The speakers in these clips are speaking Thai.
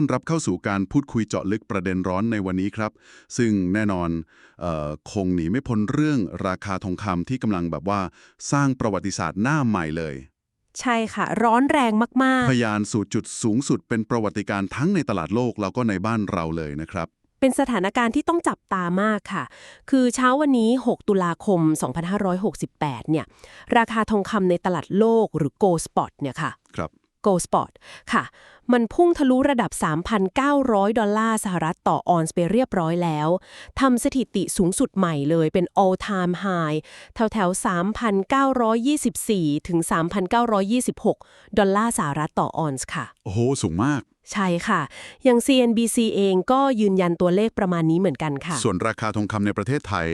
ต้อนรับเข้าสู่การพูดคุยเจาะลึกประเด็นร้อนในวันนี้ครับ ซึ่งแน่นอนเออคงหนีไม่พ้นเรื่องราคาทองคำที่กำลังแบบว่าสร้างประวัติศาสตร์หน้าใหม่เลย ใช่ค่ะ ร้อนแรงมากพยานสู่จุดสูงสุดเป็นประวัติการณ์ทั้งในตลาดโลกแล้วก็ในบ้านเราเลยนะครับๆเป็นสถานการณ์ที่ต้องจับตามากค่ะ คือเช้าวันนี้ 6 ตุลาคม 2568 เนี่ย ราคาทองคำในตลาดโลกหรือ Gold Spot เนี่ยค่ะ ครับ Gold Spot ค่ะ มันพุ่งทะลุระดับ 3,900 ดอลลาร์สหรัฐต่อออนซ์ไปเรียบร้อยแล้ว ทำสถิติสูงสุดใหม่เลยเป็น all time high แถวแถวๆ3,924 ถึง 3,926 ดอลลาร์สหรัฐต่อออนซ์ค่ะ โอ้โห สูงมาก ใช่ค่ะ อย่าง CNBC เองก็ยืนยันตัวเลขประมาณนี้เหมือนกันค่ะ ส่วนราคาทองคำในประเทศไทย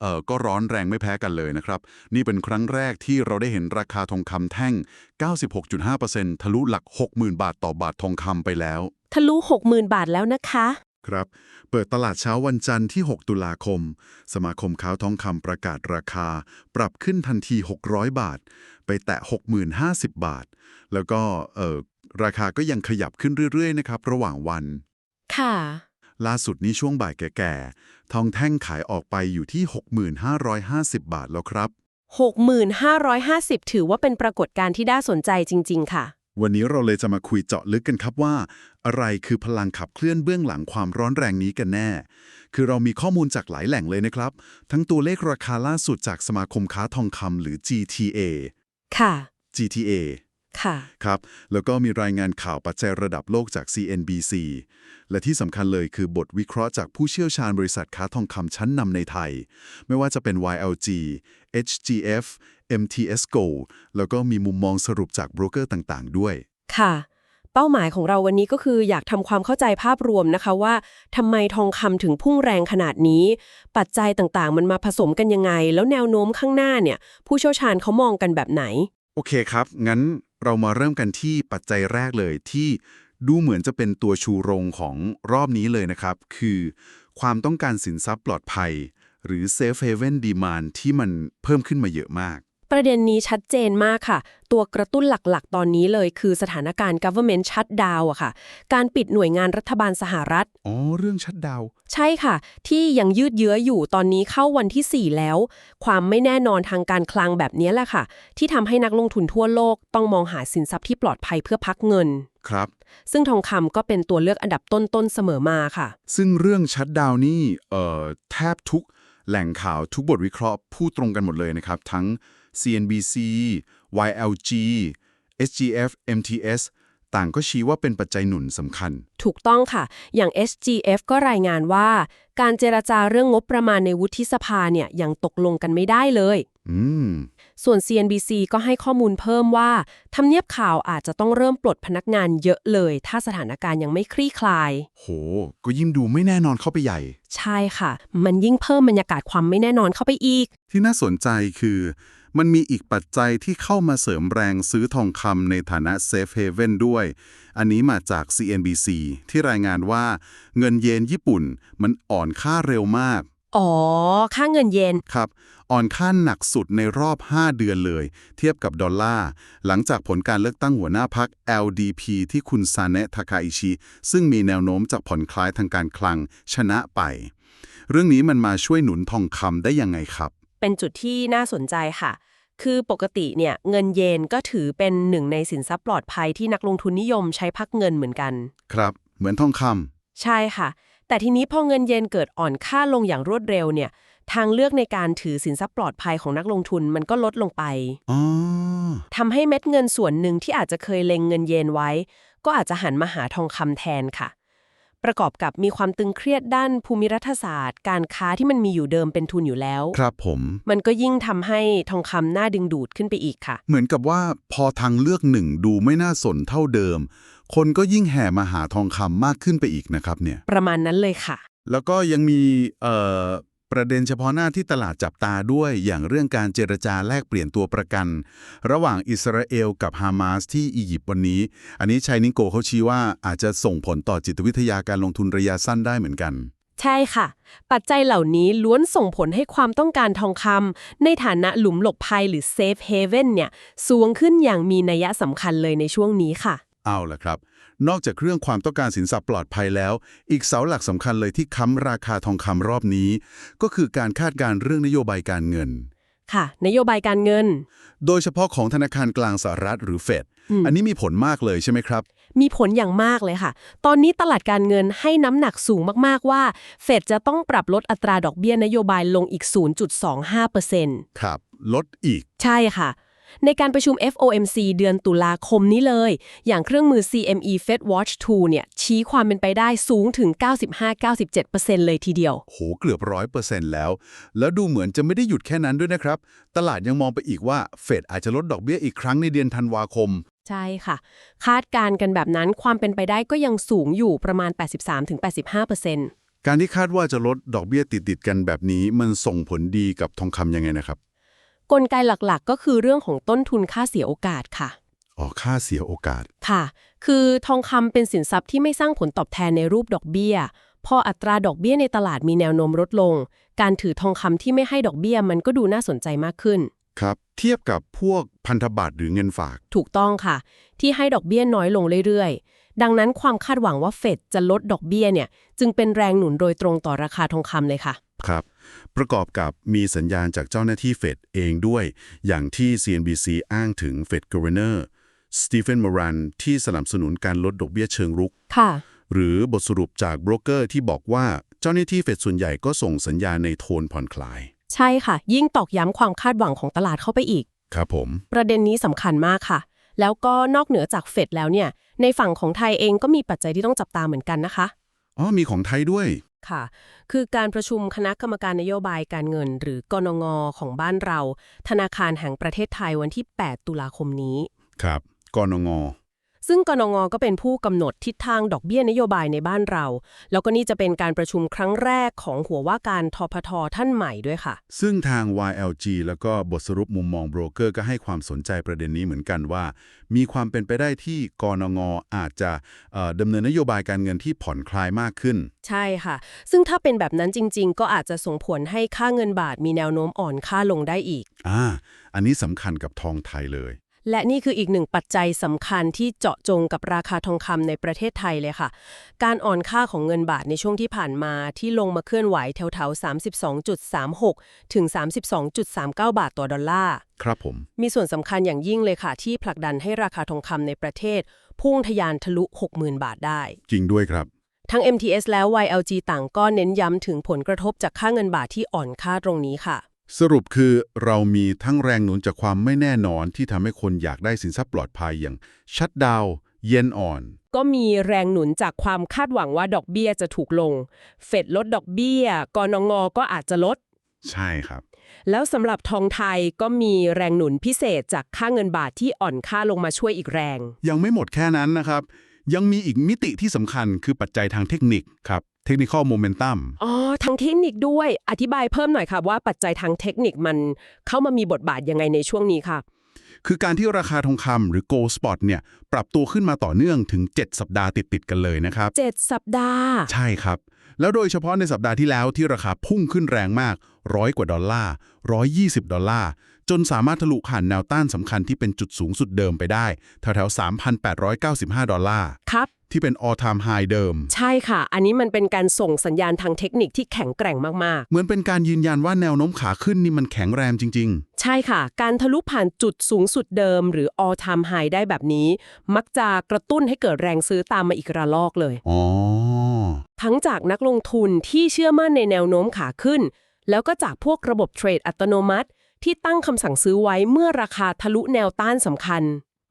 เอ่อก็ร้อนแรงไม่แพ้กันเลยนะครับ นี่เป็นครั้งแรกที่เราได้เห็นราคาทองคำแท่ง 96.5%ทะลุหลัก 60,000 บาทต่อบาททองคำไปแล้ว ทะลุ 60,000 บาทแล้วนะคะ ครับ เปิดตลาดเช้าวันจันทร์ที่ 6 ตุลาคม สมาคมค้าทองคำประกาศราคา ปรับขึ้นทันที 600 บาท ไปแตะ 60,050 บาท แล้วก็เอ่อ ราคาก็ยังขยับขึ้นเรื่อยๆ นะครับ ระหว่างวัน ค่ะ ล่าสุดนี้ช่วงบ่ายแก่ๆ ทองแท่งขายออกไปอยู่ที่ 6550 บาทแล้วครับ 6550 ถือว่าเป็นปรากฏการณ์ที่น่าสนใจจริง ๆ ค่ะ วันนี้เราเลยจะมาคุยเจาะลึกกันครับว่า อะไรคือพลังขับเคลื่อนเบื้องหลังความร้อนแรงนี้กันแน่ คือเรามีข้อมูลจากหลายแหล่งเลยนะครับ ทั้งตัวเลขราคาล่าสุดจากสมาคมค้าทองคำหรือ GTA ค่ะ GTA ค่ะ ครับ แล้วก็มีรายงานข่าวปัจจัยระดับโลกจาก CNBC และที่สำคัญเลยคือบทวิเคราะห์จากผู้เชี่ยวชาญบริษัทค้าทองคำชั้นนำในไทย ไม่ว่าจะเป็น YLG HGF MTS Gold แล้วก็มีมุมมองสรุปจากโบรกเกอร์ต่างๆ ด้วย ค่ะ เป้าหมายของเราวันนี้ก็คืออยากทำความเข้าใจภาพรวมนะคะว่าทำไมทองคำถึงพุ่งแรงขนาดนี้ ปัจจัยต่างๆ มันมาผสมกันยังไง แล้วแนวโน้มข้างหน้าเนี่ย ผู้เชี่ยวชาญเขามองกันแบบไหน โอเคครับ งั้น เรามาเริ่มกันที่ปัจจัยแรกเลยที่ดูเหมือนจะเป็นตัวชูโรงของรอบนี้เลยนะครับ คือความต้องการสินทรัพย์ปลอดภัย หรือ Safe Haven Demand ที่มันเพิ่มขึ้นมาเยอะมาก ประเด็นนี้ชัดเจนมากค่ะ ตัวกระตุ้นหลักๆ ตอนนี้เลยคือสถานการณ์ government shutdown อะค่ะ การปิดหน่วยงานรัฐบาลสหรัฐ อ๋อ เรื่องชัดดาวน์ใช่ค่ะ ที่ยังยืดเยื้ออยู่ตอนนี้เข้าวันที่ 4 แล้ว ความไม่แน่นอนทางการคลังแบบนี้แหละค่ะ ที่ทำให้นักลงทุนทั่วโลกต้องมองหาสินทรัพย์ที่ปลอดภัยเพื่อพักเงิน ครับ ซึ่งทองคำก็เป็นตัวเลือกอันดับต้นๆเสมอมาค่ะ ซึ่งเรื่องชัดดาวน์นี่เอ่อแทบทุกแหล่งข่าวทุกบทวิเคราะห์พูดตรงกันหมดเลยนะครับทั้ง CNBC YLG SGF MTS ต่างก็ชี้ว่าเป็นปัจจัยหนุนสำคัญ ถูกต้องค่ะ อย่าง SGF ก็รายงานว่า การเจรจาเรื่องงบประมาณในวุฒิสภาเนี่ยยังตกลงกันไม่ได้เลย อืม ส่วน CNBC ก็ให้ข้อมูลเพิ่มว่าทำเนียบข่าวอาจจะต้องเริ่มปลดพนักงานเยอะเลย ถ้าสถานการณ์ยังไม่คลี่คลาย โห ก็ยิ่งดูไม่แน่นอนเข้าไปใหญ่ ใช่ค่ะ มันยิ่งเพิ่มบรรยากาศความไม่แน่นอนเข้าไปอีก ที่น่าสนใจคือ มันมีอีกปัจจัยที่เข้ามาเสริมแรงซื้อทองคำในฐานะ Safe Haven ด้วย อันนี้มาจาก CNBC ที่รายงานว่าเงินเยนญี่ปุ่นมันอ่อนค่าเร็วมาก อ๋อ ค่าเงินเยน ครับ อ่อนค่าหนักสุดในรอบ 5 เดือนเลย เทียบกับดอลลาร์ หลังจากผลการเลือกตั้งหัวหน้าพัก LDP ที่คุณซาเนะทาคาอิชิ ซึ่งมีแนวโน้มจะผ่อนคลายทางการคลังชนะไป เรื่องนี้มันมาช่วยหนุนทองคำได้ยังไงครับ เป็นจุดที่น่าสนใจค่ะ คือปกติเนี่ยเงินเยนก็ถือเป็นหนึ่งในสินทรัพย์ปลอดภัยที่นักลงทุนนิยมใช้พักเงินเหมือนกัน ครับ เหมือนทองคใช่ค่ะ แต่ทีนี้พอเงินเยนเกิดอ่อนค่าลงอย่างรวดเร็วเนี่ย ทางเลือกในการถือสินทรัพย์ปลอดภัยของนักลงทุนมันก็ลดลงไปำอ๋อ ทำให้เม็ดเงินส่วนหนึ่งที่อาจจะเคยเล็งเงินเยนไว้ ก็อาจจะหันมาหาทองคำแทนค่ะ ประกอบกับมีความตึงเครียดด้านภูมิรัฐศาสตร์ การค้าที่มันมีอยู่เดิมเป็นทุนอยู่แล้ว ครับผม มันก็ยิ่งทำให้ทองคำน่าดึงดูดขึ้นไปอีกค่ะ เหมือนกับว่าพอทางเลือกหนึ่งดูไม่น่าสนเท่าเดิม คนก็ยิ่งแห่มาหาทองคำมากขึ้นไปอีกนะครับเนี่ย ประมาณนั้นเลยค่ะ แล้วก็ยังมีเอ่อ ประเด็นเฉพาะหน้าที่ตลาดจับตาด้วยอย่างเรื่องการเจรจาแลกเปลี่ยนตัวประกัน ระหว่างอิสราเอลกับฮามาสที่อียิปต์วันนี้ อันนี้ชัยนิโกเขาชี้ว่าอาจจะส่งผลต่อจิตวิทยาการลงทุนระยะสั้นได้เหมือนกัน ใช่ค่ะ ปัจจัยเหล่านี้ล้วนส่งผลให้ความต้องการทองคำในฐานะหลุมหลบภัยหรือ Safe Haven เนี่ยสูงขึ้นอย่างมีนัยสำคัญเลยในช่วงนี้ค่ะ เอาละครับ นอกจากเรื่องความต้องการสินทรัพย์ปลอดภัยแล้ว อีกเสาหลักสำคัญเลยที่ค้ำราคาทองคำรอบนี้ ก็คือการคาดการณ์เรื่องนโยบายการเงิน ค่ะ นโยบายการเงิน โดยเฉพาะของธนาคารกลางสหรัฐหรือเฟดอืมอันนี้มีผลมากเลยใช่ไหมครับ มีผลอย่างมากเลยค่ะ ตอนนี้ตลาดการเงินให้น้ำหนักสูงมากๆว่า เฟดจะต้องปรับลดอัตราดอกเบี้ยนโยบายลงอีก 0.25%ครับ ลดอีก ใช่ค่ะ ในการประชุม FOMC เดือนตุลาคมนี้เลย อย่างเครื่องมือ CME Fed Watch 2 เนี่ย ชี้ความเป็นไปได้สูงถึง 95-97%เลยทีเดียว โห เกือบร้อยเปอร์เซ็นต์แล้ว แล้วดูเหมือนจะไม่ได้หยุดแค่นั้นด้วยนะครับ ตลาดยังมองไปอีกว่าเฟดอาจจะลดดอกเบี้ยอีกครั้งในเดือนธันวาคม ใช่ค่ะ คาดการณ์กันแบบนั้นความเป็นไปได้ก็ยังสูงอยู่ประมาณ 83-85%การที่คาดว่าจะลดดอกเบี้ยติดๆกันแบบนี้ มันส่งผลดีกับทองคำยังไงนะครับ กลไกหลักๆ ก็คือเรื่องของต้นทุนค่าเสียโอกาสค่ะ อ๋อ ค่าเสียโอกาส ค่ะ คือทองคำเป็นสินทรัพย์ที่ไม่สร้างผลตอบแทนในรูปดอกเบี้ย พออัตราดอกเบี้ยในตลาดมีแนวโน้มลดลง การถือทองคำที่ไม่ให้ดอกเบี้ยมันก็ดูน่าสนใจมากขึ้น ครับ เทียบกับพวกพันธบัตรหรือเงินฝาก ถูกต้องค่ะ ที่ให้ดอกเบี้ยน้อยลงเรื่อยๆ ดังนั้นความคาดหวังว่าเฟดจะลดดอกเบี้ยเนี่ย จึงเป็นแรงหนุนโดยตรงต่อราคาทองคำเลยค่ะ ครับ ประกอบกับมีสัญญาณจากเจ้าหน้าที่เฟดเองด้วย อย่างที่ CNBC อ้างถึงเฟดก o v e r n o r สตีเฟนม r รันที่สนับสนุนการลดดอกเบี้ยเชิงรุกค่ะหรือบทสรุปจากโบรกเกอร์ที่บอกว่าเจ้าหน้าที่เฟดส่วนใหญ่ก็ส่งสัญญาณในโทนผ่อนคลาย ใช่ค่ะ ยิ่งตอกย้ำความคาดหวังของตลาดเข้าไปอีก ครับผม ประเด็นนี้สำคัญมากค่ะ แล้วก็นอกเหนือจากเฟดแล้วเนี่ย ในฝั่งของไทยเองก็มีปัจจัยที่ต้องจับตาเหมือนกันนะคะ อ๋อ มีของไทยด้วย ค่ะ คือการประชุมคณะกรรมการนโยบายการเงิน หรือกนงของบ้านเรา ธนาคารแห่งประเทศไทยวันที่ 8 ตุลาคมนี้ ครับกนง ซึ่งกนงก็เป็นผู้กำหนดทิศทางดอกเบี้ยนโยบายในบ้านเรา แล้วก็นี่จะเป็นการประชุมครั้งแรกของหัวว่าการทพทท่านใหม่ด้วยค่ะ ซึ่งทาง YLG แล้วก็บทสรุปมุมมองโบรกเกอร์ก็ให้ความสนใจประเด็นนี้เหมือนกันว่า มีความเป็นไปได้ที่กนงอาจจะเอ่อดำเนินนโยบายการเงินที่ผ่อนคลายมากขึ้น ใช่ค่ะ ซึ่งถ้าเป็นแบบนั้นจริง ๆ ก็อาจจะส่งผลให้ค่าเงินบาทมีแนวโน้มอ่อนค่าลงได้อีกอ่าอันนี้สำคัญกับทองไทยเลย และนี่คืออีกหนึ่งปัจจัยสำคัญที่เจาะจงกับราคาทองคำในประเทศไทยเลยค่ะ การอ่อนค่าของเงินบาทในช่วงที่ผ่านมาที่ลงมาเคลื่อนไหวแถวๆ32.36 ถึง 32.39 บาทต่อดอลลาร์ ครับผม มีส่วนสำคัญอย่างยิ่งเลยค่ะ ที่ผลักดันให้ราคาทองคำในประเทศ พุ่งทะยานทะลุ 60,000 บาทได้ จริงด้วยครับ ทั้ง MTS และ YLG ต่างก็เน้นย้ำถึงผลกระทบจากค่าเงินบาทที่อ่อนค่าตรงนี้ค่ะ สรุปคือเรามีทั้งแรงหนุนจากความไม่แน่นอนที่ทำให้คนอยากได้สินทรัพย์ปลอดภัยอย่างชัดดาวเย็นอ่อน ก็มีแรงหนุนจากความคาดหวังว่าดอกเบี้ยจะถูกลง เฟดลดดอกเบี้ยกนงก็อาจจะลด ใช่ครับ แล้วสำหรับทองไทยก็มีแรงหนุนพิเศษจากค่าเงินบาทที่อ่อนค่าลงมาช่วยอีกแรง ยังไม่หมดแค่นั้นนะครับ ยังมีอีกมิติที่สำคัญคือปัจจัยทางเทคนิคครับเทคนิคอลโมเมนตัมอ๋อทางเทคนิคด้วย อธิบายเพิ่มหน่อยค่ะว่าปัจจัยทางเทคนิคมันเข้ามามีบทบาทยังไงในช่วงนี้ค่ะคือการที่ราคาทองคำหรือ Gold Spot เนี่ยปรับตัวขึ้นมาต่อเนื่องถึง 7 สัปดาห์ติด ๆ กันเลยนะครับ 7 สัปดาห์ ใช่ครับ แล้วโดยเฉพาะในสัปดาห์ที่แล้วที่ราคาพุ่งขึ้นแรงมากร้อยกว่าดอลลาร์120 ดอลลาร์ จนสามารถทะลุผ่านแนวต้านสำคัญที่เป็นจุดสูงสุดเดิมไปได้ แถวๆ 3,895 ดอลลาร์ ครับ ที่เป็น all time high เดิม ใช่ค่ะ อันนี้มันเป็นการส่งสัญญาณทางเทคนิคที่แข็งแกร่งมากเหมือนเป็นการยืนยันว่าแนวโน้มขาขึ้นนี่มันแข็งแรงจริง ๆ ใช่ค่ะ การทะลุผ่านจุดสูงสุดเดิม หรือ all time high ได้แบบนี้ มักจะกระตุ้นให้เกิดแรงซื้อตามมาอีกระลอกเลยๆอ๋อ ทั้งจากนักลงทุนที่เชื่อมั่นในแนวโน้มขาขึ้น แล้วก็จากพวกระบบเทรดอัตโนมัติ ที่ตั้งคำสั่งซื้อไว้เมื่อราคาทะลุแนวต้านสำคัญ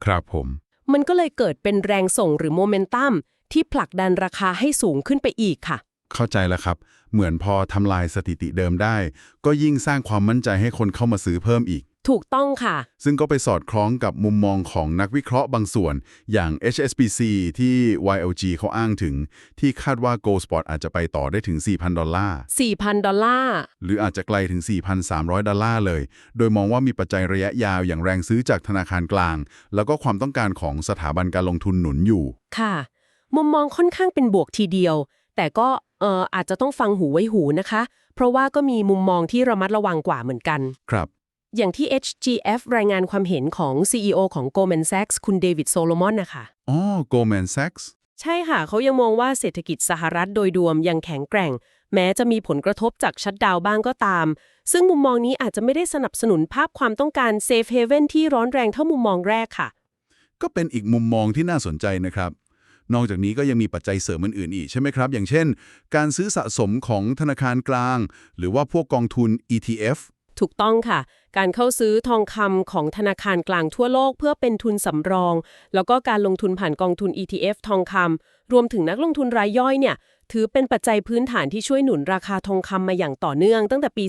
ครับผม มันก็เลยเกิดเป็นแรงส่งหรือโมเมนตัมที่ผลักดันราคาให้สูงขึ้นไปอีกค่ะ เข้าใจแล้วครับ เหมือนพอทำลายสถิติเดิมได้ ก็ยิ่งสร้างความมั่นใจให้คนเข้ามาซื้อเพิ่มอีก ถูกต้องค่ะ ซึ่งก็ไปสอดคล้องกับมุมมองของนักวิเคราะห์บางส่วน อย่าง HSBC ที่ YLG เขาอ้างถึง ที่คาดว่า Gold Spot อาจจะไปต่อได้ถึง 4,000 ดอลลาร์ 4,000 ดอลลาร์ หรืออาจจะไกลถึง 4,300 ดอลลาร์เลย โดยมองว่ามีปัจจัยระยะยาวอย่างแรงซื้อจากธนาคารกลาง แล้วก็ความต้องการของสถาบันการลงทุนหนุนอยู่ ค่ะ มุมมองค่อนข้างเป็นบวกทีเดียว แต่ก็เอ่ออาจจะต้องฟังหูไว้หูนะคะ เพราะว่าก็มีมุมมองที่ระมัดระวังกว่าเหมือนกัน ครับ อย่างที่ HGF รายงานความเห็นของ CEO ของ Goldman Sachs คุณเดวิดโซโลมอนนะคะอ๋อ Goldman Sachs ใช่ค่ะ เขายังมองว่าเศรษฐกิจสหรัฐโดยรวมยังแข็งแกร่ง แม้จะมีผลกระทบจากชัดดาวน์บ้างก็ตาม ซึ่งมุมมองนี้อาจจะไม่ได้สนับสนุนภาพความต้องการเซฟเฮเว่นที่ร้อนแรงเท่ามุมมองแรกค่ะ ก็เป็นอีกมุมมองที่น่าสนใจนะครับ นอกจากนี้ก็ยังมีปัจจัยเสริมอื่นๆอีกใช่ไหมครับ อย่างเช่น การซื้อสะสมของธนาคารกลาง หรือว่าพวกกองทุน ETF ถูกต้องค่ะ การเข้าซื้อทองคำของธนาคารกลางทั่วโลกเพื่อเป็นทุนสำรอง แล้วก็การลงทุนผ่านกองทุน ETF ทองคำรวมถึงนักลงทุนรายย่อยเนี่ย ถือเป็นปัจจัยพื้นฐานที่ช่วยหนุนราคาทองคำมาอย่างต่อเนื่องตั้งแต่ปี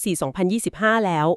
2024-2025 แล้ว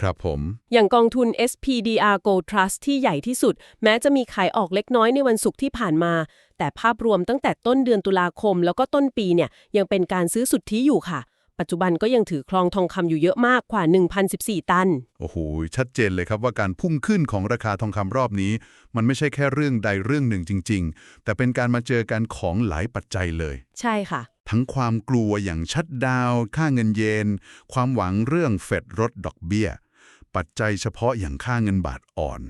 ครับผม อย่างกองทุน SPDR Gold Trust ที่ใหญ่ที่สุด แม้จะมีขายออกเล็กน้อยในวันศุกร์ที่ผ่านมา แต่ภาพรวมตั้งแต่ต้นเดือนตุลาคม แล้วก็ต้นปีเนี่ยยังเป็นการซื้อสุทธิอยู่ค่ะ ปัจจุบันก็ยังถือครองทองคำอยู่เยอะมากกว่า 1,014 ตัน โอ้โห ชัดเจนเลยครับว่าการพุ่งขึ้นของราคาทองคำรอบนี้ มันไม่ใช่แค่เรื่องใดเรื่องหนึ่งจริง ๆ แต่เป็นการมาเจอกันของหลายปัจจัยเลย ใช่ค่ะ ทั้งความกลัวอย่างชัดดาวน์ค่าเงินเยน ความหวังเรื่องเฟดลดดอกเบี้ย ปัจจัยเฉพาะอย่างค่าเงินบาทอ่อน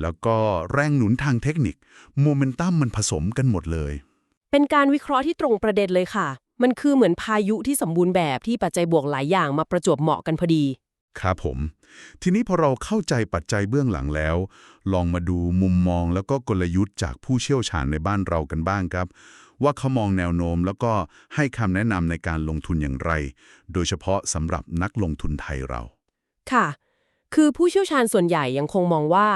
แล้วก็แรงหนุนทางเทคนิคโมเมนตัมมันผสมกันหมดเลย เป็นการวิเคราะห์ที่ตรงประเด็นเลยค่ะ มันคือเหมือนพายุที่สมบูรณ์แบบที่ปัจจัยบวกหลายอย่างมาประจวบเหมาะกันพอดี ครับผม ทีนี้พอเราเข้าใจปัจจัยเบื้องหลังแล้ว ลองมาดูมุมมองแล้วก็กลยุทธ์จากผู้เชี่ยวชาญในบ้านเรากันบ้างครับ ว่าเขามองแนวโน้มแล้วก็ให้คำแนะนำในการลงทุนอย่างไร โดยเฉพาะสำหรับนักลงทุนไทยเรา ค่ะ คือผู้เชี่ยวชาญส่วนใหญ่ยังคงมองว่า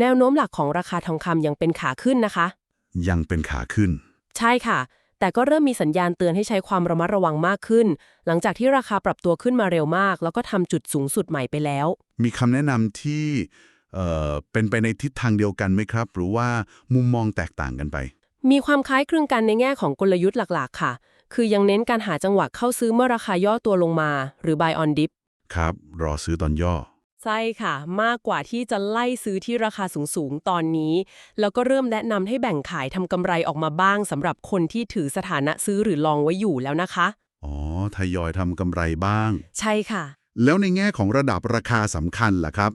แนวโน้มหลักของราคาทองคำยังเป็นขาขึ้นนะคะ ยังเป็นขาขึ้น ใช่ค่ะ แต่ก็เริ่มมีสัญญาณเตือนให้ใช้ความระมัดระวังมากขึ้น หลังจากที่ราคาปรับตัวขึ้นมาเร็วมาก แล้วก็ทำจุดสูงสุดใหม่ไปแล้ว มีคำแนะนำที่เอ่อเป็นไปในทิศทางเดียวกันไหมครับ หรือว่ามุมมองแตกต่างกันไป มีความคล้ายคลึงกันในแง่ของกลยุทธ์หลักๆ ค่ะ คือยังเน้นการหาจังหวะเข้าซื้อเมื่อราคาย่อตัวลงมา หรือ buy on dip ครับ รอซื้อตอนย่อ ใช่ค่ะ มากกว่าที่จะไล่ซื้อที่ราคาสูงๆ ตอนนี้ แล้วก็เริ่มแนะนำให้แบ่งขายทำกำไรออกมาบ้างสำหรับคนที่ถือสถานะซื้อหรือลองไว้อยู่แล้วนะคะ อ๋อ ทยอยทำกำไรบ้าง ใช่ค่ะ แล้วในแง่ของระดับราคาสำคัญล่ะครับ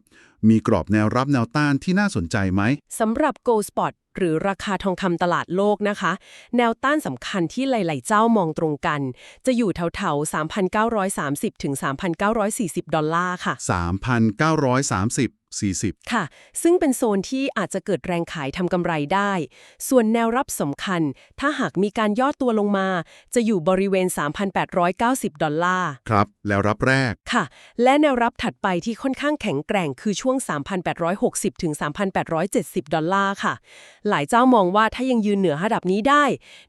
มีกรอบแนวรับแนวต้านที่น่าสนใจไหม สำหรับ Gold Spot หรือราคาทองคำตลาดโลกนะคะ แนวต้านสำคัญที่หลาย ๆ เจ้ามองตรงกัน จะอยู่แถวๆ 3,930 ถึง 3,940 ดอลลาร์ค่ะ 3,930 40 ค่ะ ซึ่งเป็นโซนที่อาจจะเกิดแรงขายทำกำไรได้ ส่วนแนวรับสำคัญ ถ้าหากมีการย่อตัวลงมา จะอยู่บริเวณ 3,890 ดอลลาร์ ครับ แล้วรับแรก ค่ะ และแนวรับถัดไปที่ค่อนข้างแข็งแกร่งคือช่วง 3,860 ถึง 3,870 ดอลลาร์ค่ะ หลายเจ้ามองว่าถ้ายังยืนเหนือระดับนี้ได้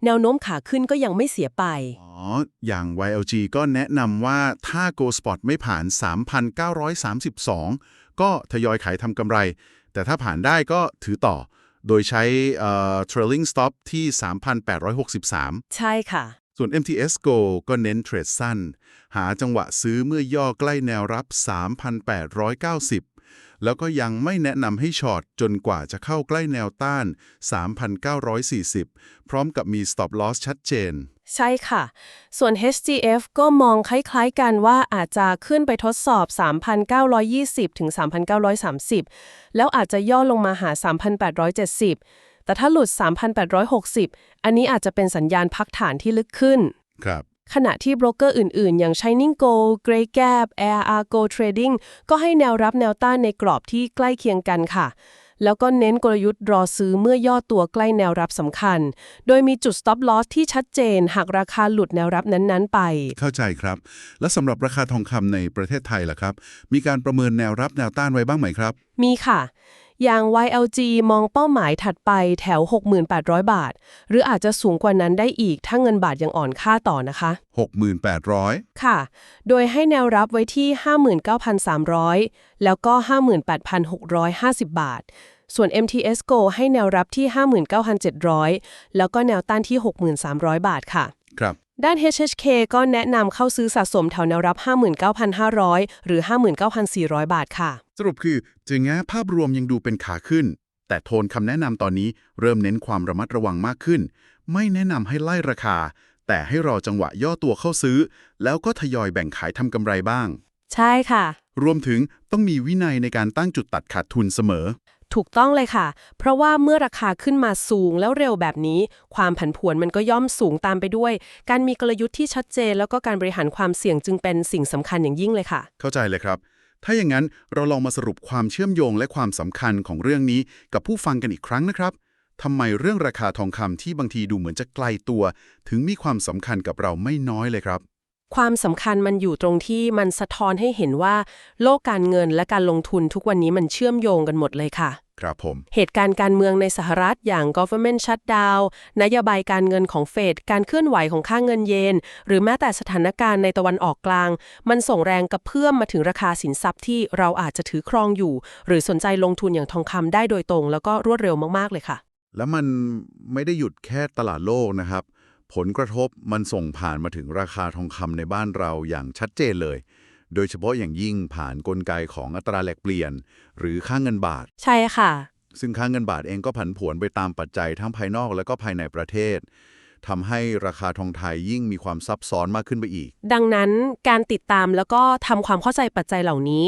แนวโน้มขาขึ้นก็ยังไม่เสียไป อ๋อ อย่าง YLG ก็แนะนำว่าถ้า Go Spot ไม่ผ่าน 3,932 ก็ทยอยขายทำกำไร แต่ถ้าผ่านได้ก็ถือต่อ โดยใช้เอ่อ trailing stop ที่ 3,863 ใช่ค่ะ ส่วน MTS Go ก็เน้นเทรดสั้น หาจังหวะซื้อเมื่อย่อใกล้แนวรับ 3,890 แล้วก็ยังไม่แนะนำให้ช็อตจนกว่าจะเข้าใกล้แนวต้าน 3,940 พร้อมกับมี stop loss ชัดเจน ใช่ค่ะ ส่วน HGF ก็มองคล้ายๆกันว่าอาจจะขึ้นไปทดสอบ 3,920 ถึง 3,930 แล้วอาจจะย่อลงมาหา 3,870 แต่ถ้าหลุด 3,860 อันนี้อาจจะเป็นสัญญาณพักฐานที่ลึกขึ้น ครับ ขณะที่โบรกเกอร์อื่นๆ อย่าง Shining Gold, Grey Gap, ARR Gold Trading ก็ให้แนวรับแนวต้านในกรอบที่ใกล้เคียงกันค่ะ แล้วก็เน้นกลยุทธ์รอซื้อเมื่อย่อตัวใกล้แนวรับสำคัญ โดยมีจุด stop loss ที่ชัดเจน หากราคาหลุดแนวรับนั้นๆ ไป เข้าใจครับ และสำหรับราคาทองคำในประเทศไทยล่ะครับ มีการประเมินแนวรับแนวต้านไว้บ้างไหมครับ มีค่ะ อย่าง YLG มองเป้าหมายถัดไปแถว 6,800 บาท หรืออาจจะสูงกว่านั้นได้อีกถ้าเงินบาทยังอ่อนค่าต่อนะคะ 6,800 ค่ะ โดยให้แนวรับไว้ที่ 59,300 แล้วก็ 58,650 บาท ส่วน MTS Go ให้แนวรับที่ 59,700 แล้วก็แนวต้านที่ 6,300 บาทค่ะ ครับด้าน HHK ก็แนะนำเข้าซื้อสะสมแถวแนวรับ 59,500 หรือ 59,400 บาทค่ะส รุปคือถึงแม้ภาพรวมยังดูเป็นขาขึ้น แต่โทนคำแนะนำตอนนี้เริ่มเน้นความระมัดระวังมากขึ้น ไม่แนะนำให้ไล่ราคา แต่ให้รอจังหวะย่อตัวเข้าซื้อ แล้วก็ทยอยแบ่งขายทำกำไรบ้าง ใช่ค่ะ รวมถึงต้องมีวินัยในการตั้งจุดตัดขาดทุนเสมอ ถูกต้องเลยค่ะ เพราะว่าเมื่อราคาขึ้นมาสูงแล้วเร็วแบบนี้ ความผันผวนมันก็ย่อมสูงตามไปด้วย การมีกลยุทธ์ที่ชัดเจน แล้วก็การบริหารความเสี่ยงจึงเป็นสิ่งสำคัญอย่างยิ่งเลยค่ะ เข้าใจเลยครับ ถ้าอย่างนั้นเราลองมาสรุปความเชื่อมโยงและความสำคัญของเรื่องนี้กับผู้ฟังกันอีกครั้งนะครับทำไมเรื่องราคาทองคำที่บางทีดูเหมือนจะไกลตัว ถึงมีความสำคัญกับเราไม่น้อยเลยครับ ความสำคัญมันอยู่ตรงที่มันสะท้อนให้เห็นว่า โลกการเงินและการลงทุนทุกวันนี้มันเชื่อมโยงกันหมดเลยค่ะ ครับผม เหตุการณ์การเมืองในสหรัฐอย่าง government shutdown นโยบายการเงินของเฟด การเคลื่อนไหวของค่าเงินเยน หรือแม้แต่สถานการณ์ในตะวันออกกลาง มันส่งแรงกระเพื่อมมาถึงราคาสินทรัพย์ที่เราอาจจะถือครองอยู่ หรือสนใจลงทุนอย่างทองคำได้โดยตรง แล้วก็รวดเร็วมาก ๆ เลยค่ะ แล้วมันไม่ได้หยุดแค่ตลาดโลกนะครับ ผลกระทบมันส่งผ่านมาถึงราคาทองคำในบ้านเราอย่างชัดเจนเลย โดยเฉพาะอย่างยิ่งผ่านกลไกของอัตราแลกเปลี่ยน หรือค่าเงินบาท ใช่ค่ะ ซึ่งค่าเงินบาทเองก็ผันผวนไปตามปัจจัยทั้งภายนอกและก็ภายในประเทศทำให้ราคาทองไทยยิ่งมีความซับซ้อนมากขึ้นไปอีก ดังนั้นการติดตามแล้วก็ทำความเข้าใจปัจจัยเหล่านี้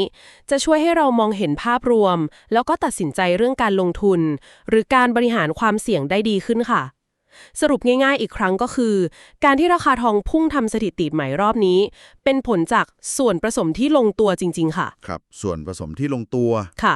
จะช่วยให้เรามองเห็นภาพรวม แล้วก็ตัดสินใจเรื่องการลงทุน หรือการบริหารความเสี่ยงได้ดีขึ้นค่ะ สรุปง่ายๆอีกครั้งก็คือ การที่ราคาทองพุ่งทำสถิติใหม่รอบนี้ เป็นผลจากส่วนผสมที่ลงตัวจริง ๆ ค่ะ ครับ ส่วนผสมที่ลงตัว ค่ะ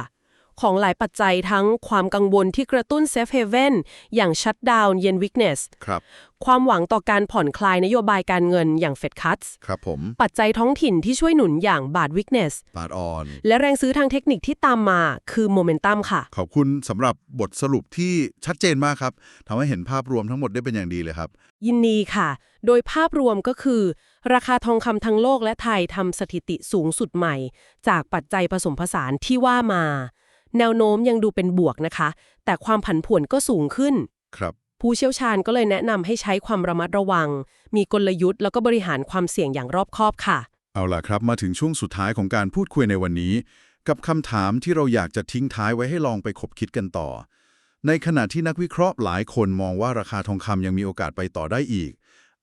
ของหลายปัจจัยทั้งความกังวลที่กระตุ้นเซฟเฮเว่นอย่างชัดดาวน์เยนวิกเนสครับความหวังต่อการผ่อนคลายนโยบายการเงินอย่างเฟดคัตส์ครับผม ปัจจัยท้องถิ่นที่ช่วยหนุนอย่างบาทวิกเนสปาดอ่อน และแรงซื้อทางเทคนิคที่ตามมาคือโมเมนตัมค่ะ ขอบคุณสำหรับบทสรุปที่ชัดเจนมากครับทำให้เห็นภาพรวมทั้งหมดได้เป็นอย่างดีเลยครับ ยินดีค่ะ โดยภาพรวมก็คือ ราคาทองคำทั้งโลกและไทยทำสถิติสูงสุดใหม่ จากปัจจัยผสมผสานที่ว่ามา แนวโน้มยังดูเป็นบวกนะคะ แต่ความผันผวนก็สูงขึ้น ครับ ผู้เชี่ยวชาญก็เลยแนะนำให้ใช้ความระมัดระวัง มีกลยุทธ์แล้วก็บริหารความเสี่ยงอย่างรอบคอบค่ะ เอาล่ะครับ มาถึงช่วงสุดท้ายของการพูดคุยในวันนี้ กับคำถามที่เราอยากจะทิ้งท้ายไว้ให้ลองไปคบคิดกันต่อ ในขณะที่นักวิเคราะห์หลายคนมองว่าราคาทองคำยังมีโอกาสไปต่อได้อีก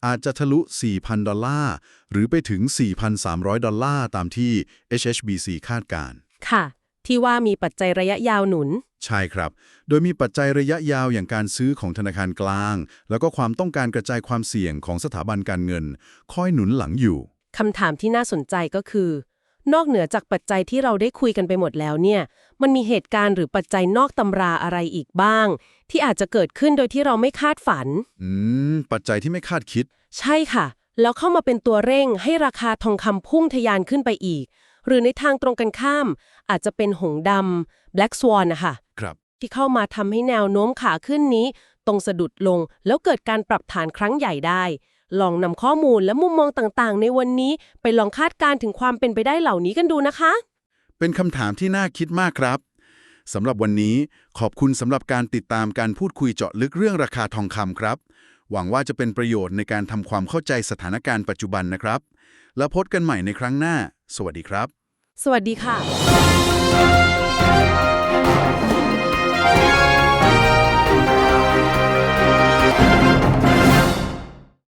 อาจจะทะลุ 4,000 ดอลลาร์ หรือไปถึง 4,300 ดอลลาร์ตามที่ HSBC คาดการณ์ค่ะ ที่ว่ามีปัจจัยระยะยาวหนุน ใช่ครับ โดยมีปัจจัยระยะยาวอย่างการซื้อของธนาคารกลาง แล้วก็ความต้องการกระจายความเสี่ยงของสถาบันการเงิน คอยหนุนหลังอยู่คำถามที่น่าสนใจก็คือ นอกเหนือจากปัจจัยที่เราได้คุยกันไปหมดแล้วเนี่ย มันมีเหตุการณ์หรือปัจจัยนอกตำราอะไรอีกบ้าง ที่อาจจะเกิดขึ้นโดยที่เราไม่คาดฝัน อืม ปัจจัยที่ไม่คาดคิด ใช่ค่ะ แล้วเข้ามาเป็นตัวเร่งให้ราคาทองคำพุ่งทะยานขึ้นไปอีก หรือในทางตรงกันข้าม อาจจะเป็นหงส์ดำ Black Swan นะคะครับที่เข้ามาทำให้แนวโน้มขาขึ้นนี้ ตรงสะดุดลงแล้วเกิดการปรับฐานครั้งใหญ่ได้ ลองนำข้อมูลและมุมมองต่างๆ ในวันนี้ไปลองคาดการณ์ถึงความเป็นไปได้เหล่านี้กันดูนะคะ เป็นคำถามที่น่าคิดมากครับสำหรับวันนี้ขอบคุณสำหรับการติดตามการพูดคุยเจาะลึกเรื่องราคาทองคำครับ หวังว่าจะเป็นประโยชน์ในการทำความเข้าใจสถานการณ์ปัจจุบันนะครับ แล้วพบกันใหม่ในครั้งหน้า สวัสดีครับ สวัสดีค่ะ